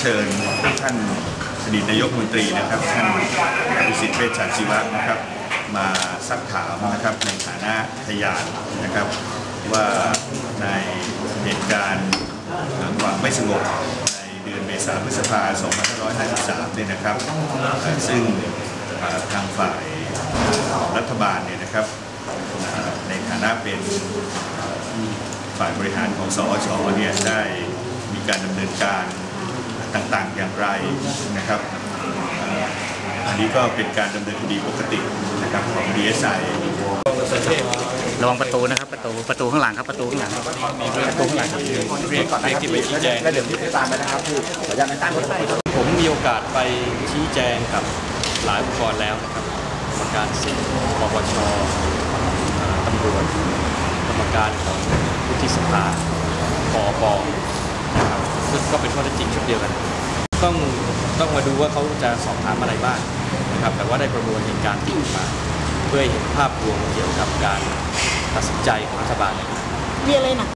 เชิญท่านอดีตนายกมนตรีนะครับท่านพิสิทธิ์เวชชาชีวะนะครับ มาสักถามนะครับในฐานะพยานนะครับ ว่าในเหตุการณ์ความไม่สงบในเดือนเมษาพฤษภา2553เนี่ยนะครับ ซึ่งทางฝ่ายรัฐบาลเนี่ยนะครับในฐานะเป็น ฝ่ายบริหารของสอชเนี่ยได้มีการดำเนินการต่างๆอย่างไรนะครับเอ่ออันนี้ก็เป็นการดำเนินคดีปกตินะครับของ DSI ระวังประตูนะครับประตูประตูข้างหลังครับประตูข้างหลังประตูข้างหลังครับเรียกเรียกที่ไปชี้แจงแล้วเดี๋ยวที่ตามไปนะครับพี่ขออนุญาตนะครับผมมีโอกาสไปชี้แจงกับหลายองค์กรแล้วนะครับกรรมการสิทธิ์ปปชเอ่อตำรวจก รรมการของวุฒิสภาปอปนะครับซึ่งก็เป็นข้อเท็จจริงชุดเดียวกัน ต้องต้องมาดูว่าเขาจะสอบถามอะไรบ้างนะครับ แต่ว่าได้ประมวลเหตุการณ์ที่มา เพื่อให้เห็นภาพรวมเกี่ยวกับการตัดสินใจของรัฐบาลมีอะไรหนัก